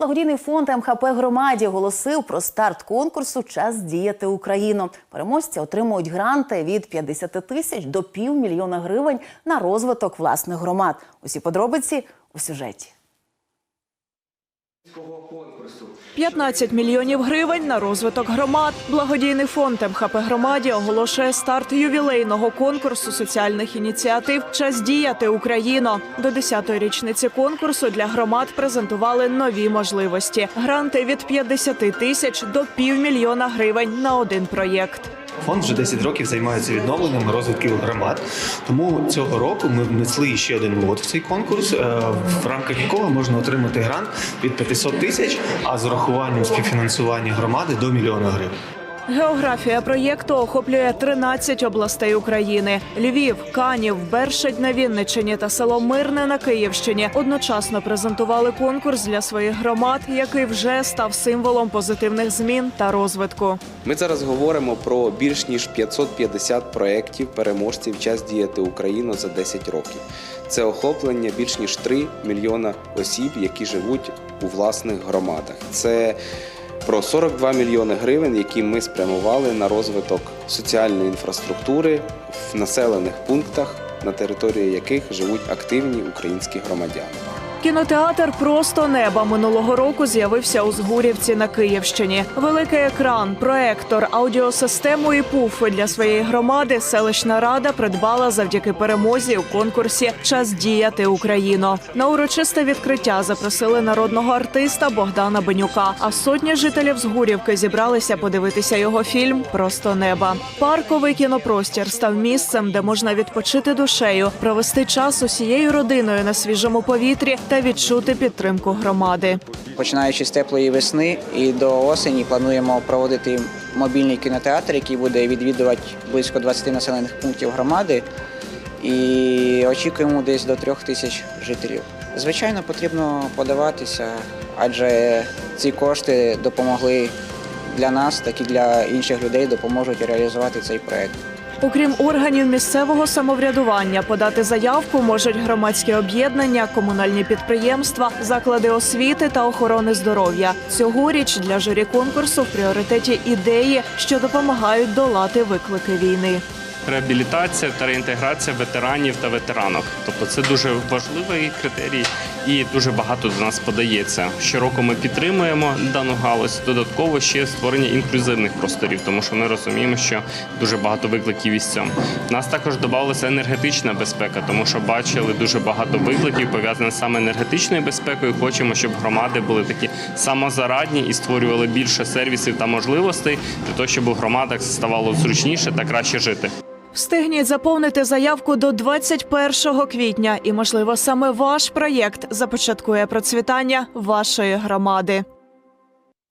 Благодійний фонд МХП громаді оголосив про старт конкурсу Час діяти Україну. Переможці отримують гранти від 50 тисяч до півмільйона гривень на розвиток власних громад. Усі подробиці у сюжеті. 15 мільйонів гривень на розвиток громад. Благодійний фонд МХП громаді оголошує старт ювілейного конкурсу соціальних ініціатив Час діяти Україно. До 10-ї річниці конкурсу для громад презентували нові можливості: гранти від 50 тисяч до півмільйона гривень на один проєкт. Фонд вже 10 років займається відновленням розвитків громад. Тому цього року ми внесли ще один лот в цей конкурс, е, в рамках якого можна отримати грант від 500 тисяч, а з урахуванням співфінансування громади до мільйона гривень. Географія проєкту охоплює 13 областей України: Львів, Канів, Бершадь на Вінниччині та село Мирне на Київщині одночасно презентували конкурс для своїх громад, який вже став символом позитивних змін та розвитку. Ми зараз говоримо про більш ніж 550 проєктів переможців час діяти Україну за 10 років. Це охоплення більш ніж 3 мільйона осіб, які живуть у власних громадах. Це про 42 мільйони гривень, які ми спрямували на розвиток соціальної інфраструктури в населених пунктах, на території яких живуть активні українські громадяни. Кінотеатр Просто неба минулого року з'явився у Згурівці на Київщині. Великий екран, проектор, аудіосистему і пуфи для своєї громади селищна рада придбала завдяки перемозі у конкурсі Час діяти Україно. На урочисте відкриття запросили народного артиста Богдана Бенюка. А сотні жителів Згурівки зібралися подивитися його фільм Просто неба. Парковий кінопростір став місцем, де можна відпочити душею, провести час усією родиною на свіжому повітрі та відчути підтримку громади. Починаючи з теплої весни і до осені плануємо проводити мобільний кінотеатр, який буде відвідувати близько 20 населених пунктів громади. І очікуємо десь до трьох тисяч жителів. Звичайно, потрібно подаватися, адже ці кошти допомогли для нас, так і для інших людей допоможуть реалізувати цей проект. Окрім органів місцевого самоврядування, подати заявку можуть громадські об'єднання, комунальні підприємства, заклади освіти та охорони здоров'я. Цьогоріч для журі конкурсу в пріоритеті ідеї, що допомагають долати виклики війни. реабілітація та реінтеграція ветеранів та ветеранок. Тобто це дуже важливий критерій і дуже багато до нас подається. Щороку ми підтримуємо дану галузь. Додатково ще створення інклюзивних просторів, тому що ми розуміємо, що дуже багато викликів із цим. У нас також додавалася енергетична безпека, тому що бачили дуже багато викликів пов'язаних саме енергетичною безпекою. Хочемо, щоб громади були такі самозарадні і створювали більше сервісів та можливостей для того, щоб у громадах ставало зручніше та краще жити. Встигніть заповнити заявку до 21 квітня, і можливо саме ваш проєкт започаткує процвітання вашої громади.